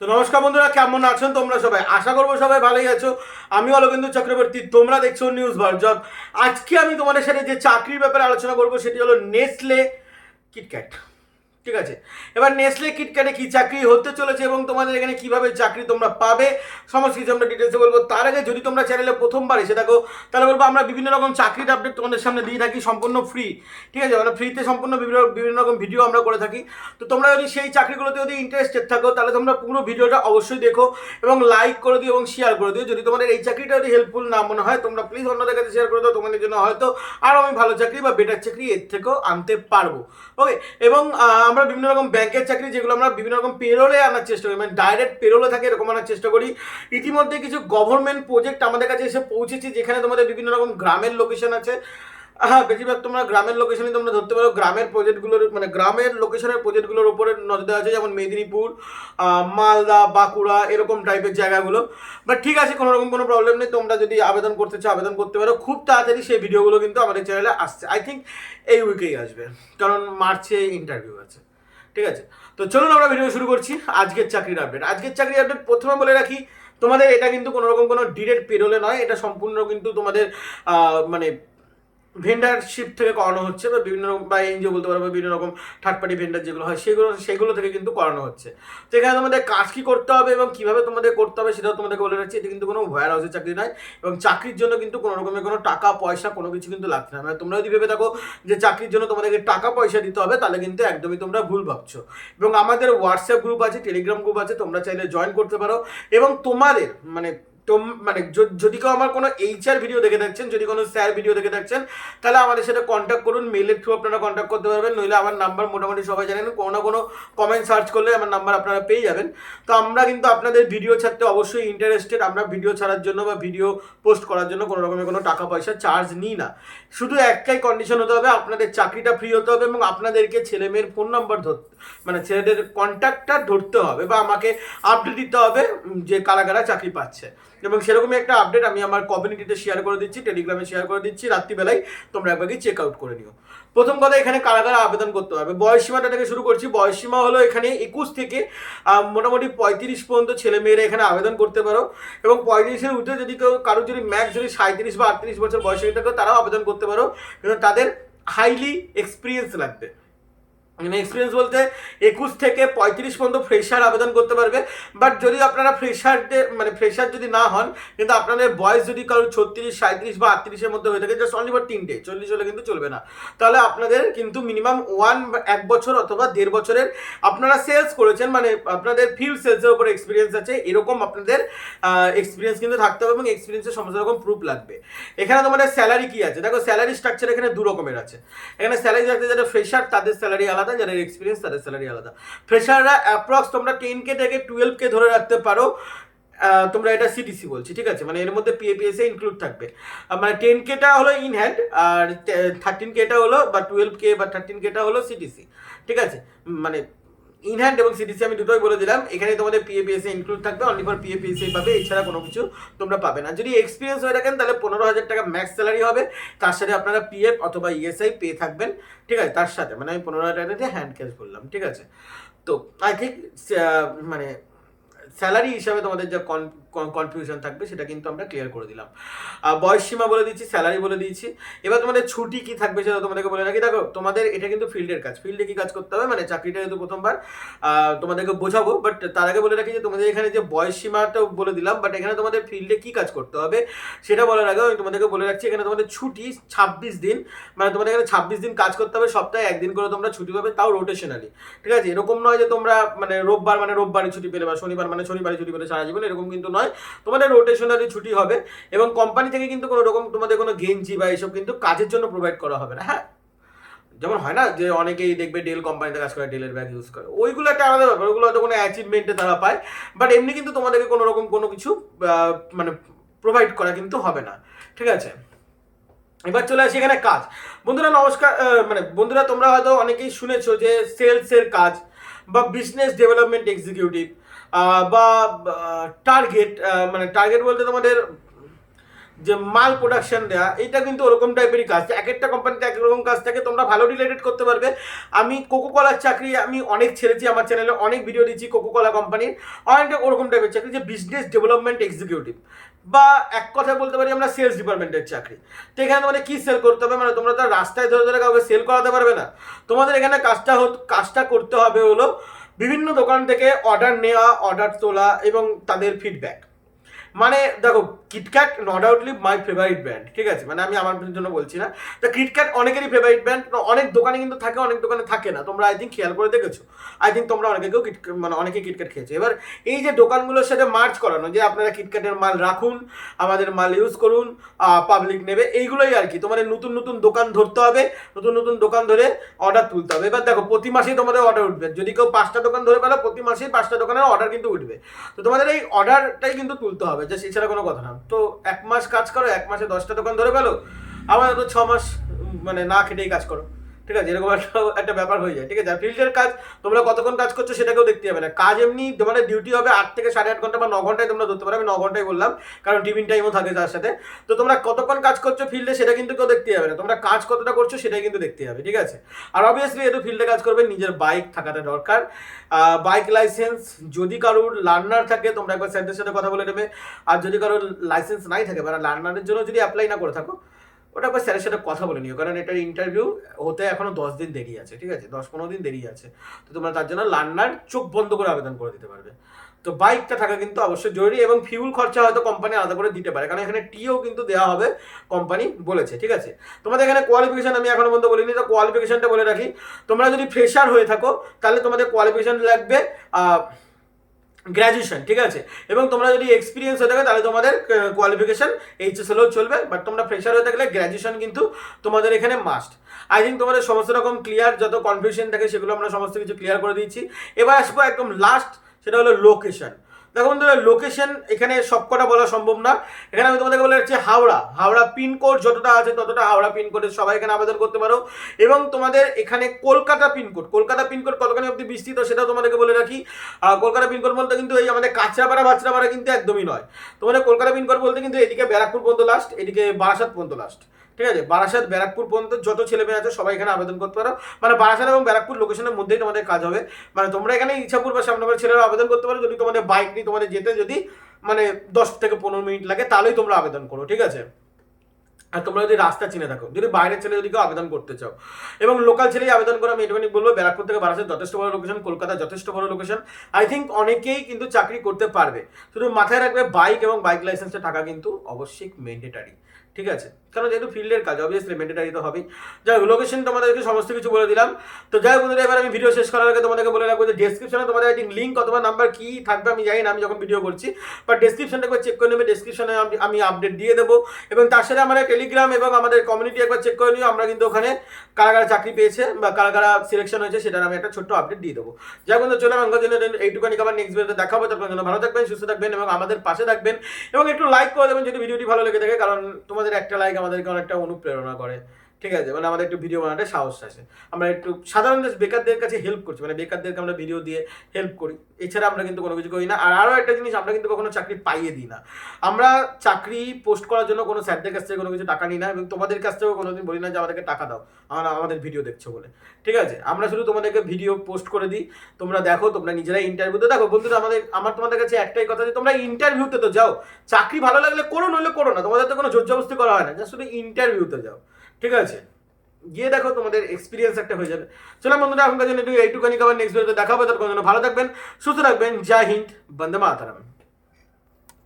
তো নমস্কার বন্ধুরা, কেমন আছেন তোমরা সবাই? আশা করব সবাই ভালোই আছো। আমি অলবিন্দু চক্রবর্তী, তোমরা দেখছ নিউজ ভার্জব আজকে আমি তোমাদের সাথে যে চাকরির ব্যাপারে আলোচনা করব, সেটি হলো নেসলে কিটক্যাট ঠিক আছে? এবার নেসলে কিটক্যাটে কি চাকরি হতে চলেছে এবং তোমাদের এখানে কীভাবে চাকরি তোমরা পাবে? সমস্ত কিছু আমরা ডিটেলসে বলব। তার আগে যদি তোমরা চ্যানেলে প্রথমবার এসে থাকো, তাহলে বলব আমরা বিভিন্ন রকম চাকরির আপডেট তোমাদের সামনে দিয়ে থাকি, সম্পূর্ণ ফ্রি ঠিক আছে? মানে ফ্রিতে সম্পূর্ণ বিভিন্ন বিভিন্ন রকম ভিডিও আমরা করে থাকি। তো তোমরা যদি সেই চাকরিগুলোতে যদি ইন্টারেস্টেড থাকো, তাহলে তোমরা পুরো ভিডিওটা অবশ্যই দেখো এবং লাইক করে দিও এবং শেয়ার করে দিও। যদি তোমাদের এই চাকরিটা যদি হেল্পফুল না মনে হয়, তোমরা প্লিজ অন্যদের কাছে শেয়ার করে দাও। তোমাদের জন্য হয়তো আরও আমি ভালো চাকরি বা বেটার চাকরি এর থেকেও আনতে পারব। ওকে এবং আমরা বিভিন্ন রকম ব্যাংকের চাকরি যেগুলো আমরা বিভিন্ন রকম পেরোলে আনার চেষ্টা করি মানে ডাইরেক্ট পেরোলে থাকে এরকম আনার চেষ্টা করি। ইতিমধ্যে কিছু গভর্নমেন্ট প্রজেক্ট আমাদের কাছে এসে পৌঁছেছে, যেখানে তোমাদের বিভিন্ন রকম গ্রামের লোকেশন আছে। হ্যাঁ বেশিরভাগ তোমরা গ্রামের লোকেশনই তোমরা ধরতে পারো। গ্রামের প্রজেক্টগুলোর মানে গ্রামের লোকেশনের প্রজেক্টগুলোর উপরে নজর দেওয়া আছে, যেমন মেদিনীপুর মালদা, বাঁকুড়া, এরকম টাইপের জায়গাগুলো। বাট ঠিক আছে কোনো রকম কোনো প্রবলেম নেই। তোমরা যদি আবেদন করতে চাও, আবেদন করতে পারো। খুব তাড়াতাড়ি সেই ভিডিওগুলো কিন্তু আমাদের চ্যানেলে আসছে। আই থিঙ্ক এই উইকেই আসবে। কারণ মার্চে ইন্টারভিউ আছে। ঠিক আছে? তো চলুন আমরা ভিডিও শুরু করছি। আজকের চাকরির আপডেট আজকের চাকরির আপডেট প্রথমে বলে রাখি, তোমাদের এটা কিন্তু কোনো রকম কোনো ডিরেক্ট পেরোলে নয়। এটা সম্পূর্ণ কিন্তু তোমাদের মানে ভেন্ডারশিপ থেকে করানো হচ্ছে বা বিভিন্ন রকম, বা এনজিও বলতে পারো, বা বিভিন্ন রকম থার্ড পার্টি ভেন্ডার যেগুলো হয়, সেগুলো সেগুলো থেকে কিন্তু করানো হচ্ছে। তো এখানে তোমাদের কাজ কি করতে হবে এবং কীভাবে তোমাদের করতে হবে সেটাও তোমাদেরকে বলে রাখছি। এটা কিন্তু কোনো ওয়্যার হাউসের চাকরি নয় এবং চাকরির জন্য কিন্তু কোনো রকমের কোনো টাকা, পয়সা কোনো কিছু কিন্তু লাগছে না। মানে তোমরা যদি ভেবে থাকো যে চাকরির জন্য তোমাদেরকে টাকা, পয়সা দিতে হবে, তাহলে কিন্তু একদমই তোমরা ভুল ভাবছ। এবং আমাদের হোয়াটসঅ্যাপ গ্রুপ আছে টেলিগ্রাম গ্রুপ আছে, তোমরা চাইলে জয়েন করতে পারো। এবং তোমাদের মানে মানে যদি কেউ আমার কোনো এইচআর ভিডিও দেখে থাকছেন যদি কোনো স্যার ভিডিও দেখে থাকছেন তাহলে আমাদের সাথে কন্ট্যাক্ট করুন মেলের থ্রু আপনারা কন্ট্যাক্ট করতে পারবেন, নইলে আমার নাম্বার মোটামুটি সবাই জানেন, কোনো না কোনো কমেন্ট সার্চ করলে আমার নাম্বার আপনারা পেয়ে যাবেন। তো আমরা কিন্তু আপনাদের ভিডিও ছাড়তে অবশ্যই ইন্টারেস্টেড আমরা ভিডিও ছাড়ার জন্য বা ভিডিও পোস্ট করার জন্য কোনো রকমের কোনো টাকা পয়সা চার্জ নিই না। শুধু একটাই কন্ডিশন হতে হবে, আপনাদের চাকরিটা ফ্রি হতে হবে এবং আপনাদেরকে ছেলে মেয়ের ফোন নাম্বার ধরতে মানে ছেলেদের কন্ট্যাক্টটা ধরতে হবে বা আমাকে আপডেট দিতে হবে যে কারা কারা চাকরি পাচ্ছে। এবং সেরকমই একটা আপডেট আমি আমার কমিউনিটিতে শেয়ার করে দিচ্ছি টেলিগ্রামে শেয়ার করে দিচ্ছি, রাত্রিবেলায় তোমরা একবার চেক আউট করে নিও। প্রথম কথা, এখানে কারা কারা আবেদন করতে হবে? বয়সীমাটা থেকে শুরু করছি। বয়সীমা হলো এখানে একুশ থেকে মোটামুটি পঁয়ত্রিশ পর্যন্ত ছেলে মেয়েরা এখানে আবেদন করতে পারো। এবং পঁয়ত্রিশের উঠে যদি কেউ কারও যদি ম্যাক্স যদি সাঁত্রিশ বা আটত্রিশ বছর বয়স হয়ে থাকে, তারাও আবেদন করতে পারো। কিন্তু তাদের হাইলি এক্সপিরিয়েন্স লাগবে। মানে এক্সপিরিয়েন্স বলতে একুশ থেকে পঁয়ত্রিশ পর্যন্ত ফ্রেশার আবেদন করতে পারবে। বাট যদি আপনারা ফ্রেশারদের মানে ফ্রেশার যদি না হন, কিন্তু আপনাদের বয়স যদি কারও ছত্রিশ সাঁত্রিশ বা আটত্রিশের মধ্যে হয়ে থাকে জাস্ট অনলি ফর তিনটে, চল্লিশ হলে কিন্তু চলবে না। তাহলে আপনাদের কিন্তু মিনিমাম ওয়ান এক বছর অথবা দেড় বছরের আপনারা সেলস করেছেন মানে আপনাদের ফিল্ড সেলসের উপরে এক্সপিরিয়েন্স আছে, এরকম আপনাদের এক্সপিরিয়েন্স কিন্তু থাকতে হবে এবং এক্সপিরিয়েন্সের সমস্ত রকম প্রুফ লাগবে। এখানে তোমাদের স্যালারি কি আছে? দেখো স্যালারি স্ট্রাকচার এখানে দু রকমের আছে। এখানে স্যালারি থাকতে যারা ফ্রেশার তাদের স্যালারি আলাদা যারা এক্সপিরিয়েন্স তাদের স্যালারি আলাদা। ফ্রেশাররা অ্যাপ্রক্স তোমরা টেন কে থেকে টুয়েলভ কে ধরে রাখতে পারো। তোমরা এটা সিটিসি বলছি, ঠিক আছে? মানে এর মধ্যে পিএপিএসে ইনক্লুড থাকবে। মানে টেন কেটা হলো ইন হ্যান্ড আর থার্টিন কেটা হলো বা টুয়েলভ কে বা থার্টিন কেটা হলো সিটিসি ঠিক আছে? মানে ইন হ্যান্ড এবং সিডিসি আমি দুটোই বলে দিলাম। এখানে তোমাদের পিএপিএসে ইনক্লুড থাকবে অনলি ফর পিএপিএসে পাবে, এছাড়া কোনো কিছু তোমরা পাবে না। যদি এক্সপিরিয়েন্স হয়ে থাকেন, তাহলে পনেরো হাজার টাকা ম্যাক্স স্যালারি হবে। তার সাথে আপনারা পিএফ অথবা ইএসআই পেয়ে থাকবেন। ঠিক আছে? তার সাথে মানে আমি পনেরো হাজার টাকা দিয়ে হ্যান্ড ক্যাশ করলাম। ঠিক আছে? তো আই থিঙ্ক মানে স্যালারি হিসাবে তোমাদের যা কনফিউশন থাকবে, সেটা কিন্তু আমরা ক্লিয়ার করে দিলাম। বয়স সীমা বলে দিচ্ছি, স্যালারি বলে দিয়েছি এবার তোমাদের ছুটি কি থাকবে সেটা তোমাদেরকে বলে রাখি। দেখো, তোমাদের এটা কিন্তু ফিল্ডের কাজ। ফিল্ডে কি কাজ করতে হবে? মানে চাকরিটা যেহেতু প্রথমবার তোমাদেরকে বোঝাবো বাট তার আগে বলে রাখি যে তোমাদের এখানে যে বয়স সীমাটাও বলে দিলাম বাট এখানে তোমাদের ফিল্ডে কি কাজ করতে হবে, সেটা বলার আগে আমি তোমাদেরকে বলে রাখছি, এখানে তোমাদের ছুটি ছাব্বিশ দিন। মানে তোমাদের এখানে ছাব্বিশ দিন কাজ করতে হবে, সপ্তাহে একদিন করে তোমরা ছুটি পাবে, তাও রোটেশনালি ঠিক আছে? এরকম নয় যে তোমরা মানে রোববার মানে রোববারই ছুটি পেলে বা শনিবার মানে শনিবারই ছুটি পেলে সারা জীবন, এরকম কিন্তু নয়। তোমাদের রোটেশনালি ছুটি হবে এবং কোম্পানি থেকে কিন্তু কোনো রকম তোমাদের কোনো গেঞ্জি বা এইসব কিন্তু কাজের জন্য প্রোভাইড করা হবে না হ্যাঁ? যেমন হয় না যে অনেকেই দেখবে ডেল কোম্পানিতে কাজ করে ডেলের ব্যাগ ইউজ করে। ওইগুলো একটা আলাদা ব্যাপার, ওগুলো হয়তো কোনো অ্যাচিভমেন্টে তারা পায় বাট এমনি কিন্তু তোমাদেরকে কোনো রকম কোনো কিছু মানে প্রোভাইড করা কিন্তু হবে না, ঠিক আছে? এবার চলে আসি এখানে কাজ। বন্ধুরা নমস্কার মানে বন্ধুরা তোমরা হয়তো অনেকেই শুনেছো যে সেলসের কাজ বা বিজনেস ডেভেলপমেন্ট এক্সিকিউটিভ বা টার্গেট মানে টার্গেট বলতে তোমাদের যে মাল প্রোডাকশন দেওয়া এটা কিন্তু ওরকম টাইপেরই কাজ। এক একটা কোম্পানিতে এক রকম কাজ থাকে, তোমরা ভালো রিলেটেড করতে পারবে। আমি কোকো কলার চাকরি, আমি অনেক ছেড়েছি আমার চ্যানেলে অনেক ভিডিও দিচ্ছি কোকো কলা কোম্পানির অনেকটা ওরকম টাইপের চাকরি, যে বিজনেস ডেভেলপমেন্ট এক্সিকিউটিভ বা এক কথায় বলতে পারি, আমরা সেলস ডিপার্টমেন্টের চাকরি। তো এখানে তোমাদের কী সেল করতে হবে? মানে তোমরা তো রাস্তায় ধরে ধরে কাউকে সেল করাতে পারবে না। তোমাদের এখানে কাজটা কাজটা করতে হবে হলো বিভিন্ন দোকান থেকে অর্ডার নেওয়া অর্ডার তোলা এবং তাদের ফিডব্যাক মানে দেখো KitKat not আউটলি my favourite brand ঠিক আছে? মানে আমি আমার জন্য বলছি না। তো কিটক্যাট অনেকেরই ফেভারিট ব্র্যান্ড অনেক দোকানে কিন্তু থাকে, অনেক দোকানে থাকে না। তোমরা আই থিঙ্ক খেয়াল করে দেখেছ। আই থিঙ্ক তোমরা অনেকে কেউ কিটক্যাট মানে অনেকে কিটক্যাট খেয়েছো। এবার এই যে দোকানগুলোর সাথে মার্চ করানো, যে আপনারা কিটক্যাটের মাল রাখুন, আমাদের মাল ইউজ করুন পাবলিক নেবে, এইগুলোই আর কি। তোমাদের নতুন নতুন দোকান ধরতে হবে, নতুন নতুন দোকান ধরে অর্ডার তুলতে হবে। এবার দেখো, প্রতি মাসেই তোমাদের অর্ডার উঠবে। যদি কেউ পাঁচটা দোকান ধরে পেল প্রতি মাসেই পাঁচটা দোকানের অর্ডার কিন্তু উঠবে। তো তোমাদের এই অর্ডারটাই কিন্তু তুলতে হবে, যে এছাড়া কোনো কথা না। তো এক মাস কাজ করো, এক মাসে দশটা দোকান ধরে ফেলো। আবার ছ মাস মানে না খেটেই কাজ করো। ঠিক আছে? এরকম একটা একটা ব্যাপার হয়ে যায়, ঠিক আছে? ফিল্ডের কাজ, তোমরা কতক্ষণ কাজ করছ সেটাকেও দেখতে হবে না। কাজ এমনি তোমাদের ডিউটি হবে আট থেকে সাড়ে আট ঘণ্টা বা ন ঘন্টায় তোমরা ধরতে পারো, আমি ন ঘন্টায় বললাম, কারণ টিফিন টাইমও থাকে তার সাথে। তো তোমরা কতক্ষণ কাজ করছ ফিল্ডে সেটা কিন্তু কেউ দেখতে যাবে না। তোমরা কাজ কতটা করছ সেটাই কিন্তু দেখতে হবে ঠিক আছে? আর অবভিয়াসলি এতো ফিল্ডে কাজ করবে, নিজের বাইক থাকাটা দরকার। বাইক লাইসেন্স যদি কারোর লার্নার থাকে, তোমরা একবার স্যারদের সাথে কথা বলে নেবে। আর যদি কারোর লাইসেন্স নাই থাকে মানে লার্নারের জন্য যদি অ্যাপ্লাই না করে থাকো ওটা একবার স্যারের সাথে কথা বলে নিও, কারণ এটার ইন্টারভিউ হতে এখনও দশ দিন দেরি আছে, ঠিক আছে? দশ পনেরো দিন দেরি আছে। তো তোমরা তার জন্য লার্নার চোখ বন্ধ করে আবেদন করে দিতে পারবে। তো বাইকটা থাকা কিন্তু অবশ্যই জরুরি এবং ফিউল খরচা হয়তো কোম্পানি আলাদা করে দিতে পারে, কারণ এখানে টিও কিন্তু দেওয়া হবে কোম্পানি বলেছে, ঠিক আছে? তোমাদের এখানে কোয়ালিফিকেশন আমি এখনও পর্যন্ত বলিনি, তো কোয়ালিফিকেশনটা বলে রাখি। তোমরা যদি ফ্রেশার হয়ে থাকো, তাহলে তোমাদের কোয়ালিফিকেশন লাগবে গ্র্যাজুয়েশন ঠিক আছে? এবং তোমরা যদি এক্সপিরিয়েন্স হয়ে থাকে, তাহলে তোমাদের কোয়ালিফিকেশন এইচএস হলেও চলবে বাট তোমরা ফ্রেশার হয়ে থাকলে গ্র্যাজুয়েশন কিন্তু তোমাদের এখানে মাস্ট আই থিঙ্ক তোমাদের সমস্ত রকম ক্লিয়ার যত কনফিউশন থাকে, সেগুলো আমরা সমস্ত কিছু ক্লিয়ার করে দিয়েছি। এবার আসব একদম লাস্ট সেটা হলো লোকেশন দেখো বন্ধুরা লোকেশন এখানে সবকটা বলা সম্ভব না। এখানে আমি তোমাদেরকে বলে রাখছি হাওড়া। হাওড়া পিনকোড যতটা আছে ততটা হাওড়া পিনকোডে সবাই এখানে আবেদন করতে পারো। এবং তোমাদের এখানে কলকাতা পিনকোড কলকাতা পিনকোড কতখানি অব্দি বিস্তৃত সেটাও তোমাদেরকে বলে রাখি। কলকাতা পিনকোড বলতে কিন্তু এই আমাদের কাঁচরাপাড়া, বাচরাপাড়া কিন্তু একদমই নয়। তোমাদের কলকাতা পিনকোড বলতে কিন্তু এদিকে ব্যারাকপুর পর্যন্ত লাস্ট এদিকে বারাসাত পর্যন্ত লাস্ট ঠিক আছে? বারাসাত, ব্যারাকপুর পর্যন্ত যত ছেলে মেয়ে আছে সবাই এখানে আবেদন করতে পারো। মানে বারাসাত এবং ব্যারাকপুর লোকেশনের মধ্যেই তোমাদের কাজ হবে। মানে তোমরা এখানে ইচ্ছাপুর বা সামনগর ছেলেরা আবেদন করতে পারো। যদি তোমাদের বাইক নিয়ে তোমাদের যেতে যদি মানে দশ থেকে পনেরো মিনিট লাগে, তাহলেই তোমরা আবেদন করো, ঠিক আছে? আর তোমরা যদি রাস্তা চিনে থাকো, যদি বাইরের ছেলে যদি কেউ আবেদন করতে চাও। এবং লোকাল ছেলেই আবেদন করে, আমি এটুখানি বলব, ব্যারাকপুর থেকে বারাসাত যথেষ্ট বড় লোকেশন কলকাতা যথেষ্ট বড় লোকেশন আই থিঙ্ক অনেকেই কিন্তু চাকরি করতে পারবে। শুধু মাথায় রাখবে বাইক এবং বাইক লাইসেন্সটা থাকা কিন্তু অবশ্যই মেন্ডেটারি ঠিক আছে? কারণ যেহেতু ফিল্ডের কাজ অবভিয়াসলি মেন্ডেটারি তো হবেই। যাই হোক লোকেশন তোমাদেরকে সমস্ত কিছু বলে দিলাম। তো যাই হোক বন্ধুরা, এবার আমি ভিডিও শেষ করার আগে তোমাদেরকে বলে রাখব যে ডেসক্রিপশনে তোমাদের আই থিঙ্ক লিঙ্ক অথবা নাম্বার কি থাকবে আমি জানি না আমি যখন ভিডিও করছি। বাট ডেসক্রিপশনটা একবার চেক করে নেবে ডেসক্রিপশনে আমি আপডেট দিয়ে দেবো। এবং তার সাথে আমাদের টেলিগ্রাম এবং আমাদের কমিউনিটি একবার চেক করে নিও আমরা কিন্তু ওখানে কারা কারা চাকরি পেয়েছে বা কারা কারা সিলেকশন হয়েছে সেটার আমি একটা ছোট্ট আপডেট দিয়ে দেবো। যাই বন্ধু চলে আমার জন্য এইটুখানি আবার নেক্সট ভিডিওতে দেখাবো। তারপর জন্য ভালো থাকবেন সুস্থ থাকবেন এবং আমাদের পাশে থাকবেন। এবং একটু লাইক করে দেবেন যদি ভিডিওটি ভালো লেগে থাকে কারণ তোমাদের একটা লাইক আমাদেরকে অনেকটা অনুপ্রেরণা করে। ঠিক আছে মানে আমাদের একটু ভিডিও বানাতে সাহস আসে আমরা একটু সাধারণ বেকারদের কাছে হেল্প করছি মানে বেকারদেরকে আমরা ভিডিও দিয়ে হেল্প করি। এছাড়া আমরা কিন্তু কোনো কিছু করি না। আর আরও একটা জিনিস, আমরা কিন্তু কখনো চাকরি পাইয়ে দিই না। আমরা চাকরি পোস্ট করার জন্য কোনো স্যারদের কাছ থেকে কোনো কিছু টাকা নিই না এবং তোমাদের কাছ থেকেও কোনোদিন বলি না যে আমাদেরকে টাকা দাও। আমরা আমাদের ভিডিও দেখছ বলে। ঠিক আছে, আমরা শুধু তোমাদেরকে ভিডিও পোস্ট করে দিই। তোমরা দেখো, তোমরা নিজেরাই ইন্টারভিউতে দেখো। বন্ধুরা, আমাদের, আমার তোমাদের কাছে একটাই কথা যে, তোমরা ইন্টারভিউতে তো যাও। চাকরি ভালো লাগলে করো, নইলে করো না। তোমাদের তো কোনো জোর জবস্তি করা হয় না। জাস্ট শুধু ইন্টারভিউতে যাও। ঠিক আছে? গিয়ে দেখো তোমাদের এক্সপিরিয়েন্স একটা হয়ে যাবে। চলো বন্ধুরা, এখনকার জন্য একটু এইটুখানি খাবার নেক্সট ভিডিওতে দেখাবো। তার জন্য ভালো থাকবেন, সুস্থ রাখবেন জয় হিন্দ, বন্দে মাতারাম।